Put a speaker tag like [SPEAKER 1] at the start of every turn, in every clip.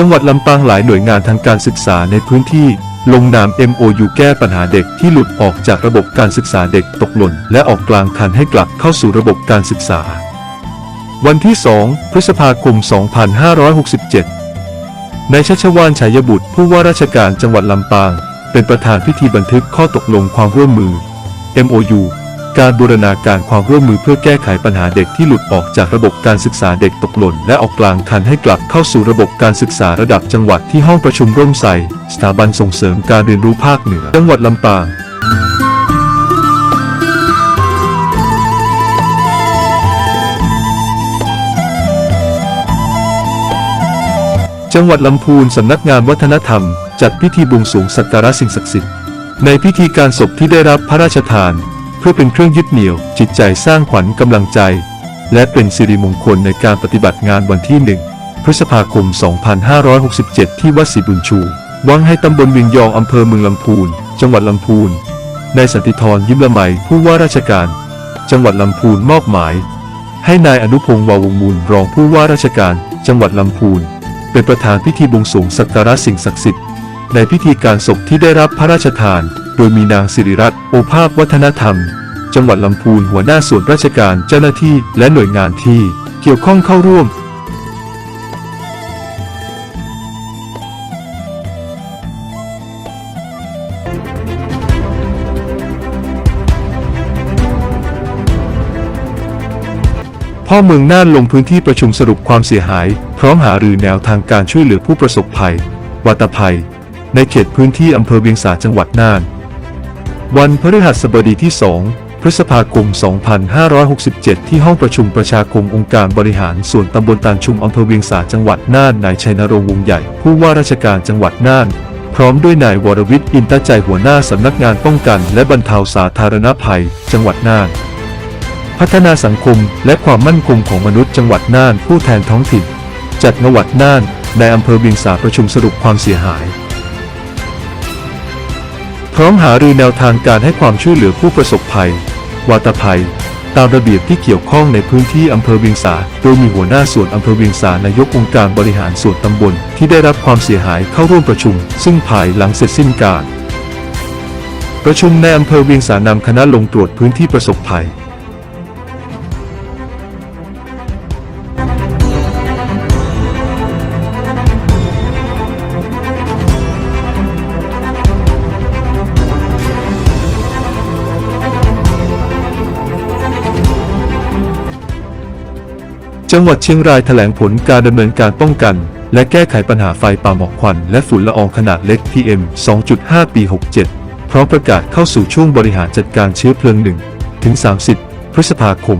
[SPEAKER 1] จังหวัดลำปางหลายหน่วยงานทางการศึกษาในพื้นที่ลงนาม MOU แก้ปัญหาเด็กที่หลุดออกจากระบบการศึกษาเด็กตกหล่น และออกกลางคันให้กลับเข้าสู่ระบบการศึกษา วันที่ 2 พฤษภาคม 2567ในายชัชวานฉายบุตร ผู้ว่าราชการจังหวัดลำปาง เป็นประธานพิธีบันทึกข้อตกลงความร่วมมือ MOU การบูรณาการความร่วมมือเพื่อแก้ไขปัญหาเด็กที่หลุดออกจากระบบการศึกษาเด็กตกหล่น และออกกลางคันให้กลับเข้าสู่ระบบการศึกษาระดับจังหวัดที่ห้องประชุมร่วมไทรสถาบันส่งเสริมการเรียนรู้ภาคเหนือ จังหวัดลำปางจังหวัดลำพูนสำนักงานวัฒนธรรม จัดพิธีบวงสรวงสักการะสิ่งศักดิ์สิทธิ์ในพิธีการศพที่ได้รับพระราชทาน เพื่อเป็นเครื่องยึดเหนี่ยว จิตใจสร้างขวัญกำลังใจ และเป็นสิริมงคลในการปฏิบัติงานวันที่1พฤษภาคม 2567 ที่วัดศรีบุญชู วังให้ตำบลวิงยองอำเภอเมืองลำพูน จังหวัดลำพูน นายสันติธรยิ้มละไมผู้ว่าราชการ จังหวัดลำพูนมอบหมาย ให้นายอนุพงศ์วาวงมูลรองผู้ว่าราชการ จังหวัดลำพูน เป็นประธานพิธีบวงสรวงสักการะสิ่งศักดิ์สิทธิ์ ในพิธีการศพที่ได้รับพระราชทาน โดยมีนางสิริรัตน์โอภาสวัฒนธรรม จังหวัดลำพูนหัวหน้าส่วนราชการเจ้าหน้าที่และหน่วยงานที่เกี่ยวข้องเข้าร่วมพ่อเมืองน่านลงพื้นที่ประชุมสรุปความเสียหาย พร้อมหารือแนวทางการช่วยเหลือผู้ประสบภัย วัตภัย ในเขตพื้นที่อำเภอเวียงสาจังหวัดน่าน วันพฤหัสบดีที่ 2 พฤษภาคม 2567 ที่ห้องประชุมประชาคมองค์การบริหารส่วนตำบลตานชุมอำเภอเวียงสาจังหวัดน่านนายชัยนรงค์วงใหญ่ ผู้ว่าราชการจังหวัดน่าน พร้อมด้วยนายวรวิทย์อินตใจหัวหน้าสำนักงานป้องกัน และบรรเทาสาธารณภัย จังหวัดน่านพัฒนาสังคมและความมั่นคงของมนุษย์จังหวัดน่านผู้แทนท้องถิ่น จัดงหวัดน่านในอำเภอเบียงสาประชุมสรุปความเสียหาย ร้อมหารือแนวทางการให้ความช่วยเหลือผู้ประสบภัย วาตภัย ตามระเบียบที่เกี่ยวข้องในพื้นที่อำเภอเวียงสา โดยมีหัวหน้าส่วนอำเภอเวียงสานายกองค์การบริหารส่วนตำบลที่ได้รับความเสียหายเข้าร่วมประชุม ซึ่งภายหลังเสร็จสิ้นการ ประชุมในอำเภอเวียงสานำคณะลงตรวจพื้นที่ประสบภัย จังหวัดเชียงรายแถลงผลการดำเนินการป้องกัน และแก้ไขปัญหาไฟป่าหมอกควัน และฝุ่นละอองขนาดเล็ก PM 2.5 ปี 67 พร้อมประกาศเข้าสู่ช่วงบริหารจัดการเชื้อเพลิง 1 ถึง 30 พฤษภาคม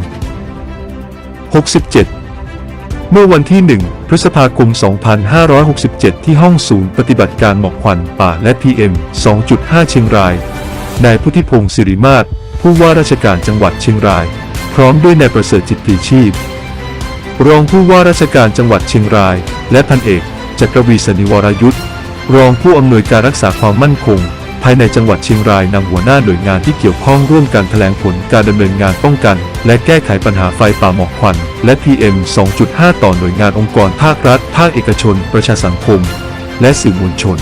[SPEAKER 1] 67 เมื่อวันที่ 1 พฤษภาคม 2567 ที่ห้องศูนย์ปฏิบัติการหมอกควันป่าและ PM 2.5 เชียงราย นายพุทธิพงศ์สิริมาศผู้ว่าราชการจังหวัดเชียงราย พร้อมด้วยนายประเสริฐจิตตรีชีพ รองผู้ว่าราชการจังหวัดเชียงราย และพันเอกจักรวีสนิวรยุทธ์รองผู้อำนวยการรักษาความมั่นคง ภายในจังหวัดเชียงรายนำหัวหน้าหน่วยงานที่เกี่ยวข้องร่วมกันแถลงผลการดำเนินงานป้องกัน และแก้ไขปัญหาไฟป่าหมอกควัน และ PM 2.5 ต่อหน่วยงานองค์กรภาครัฐ ภาคเอกชน ประชาสังคม และสื่อมวลชน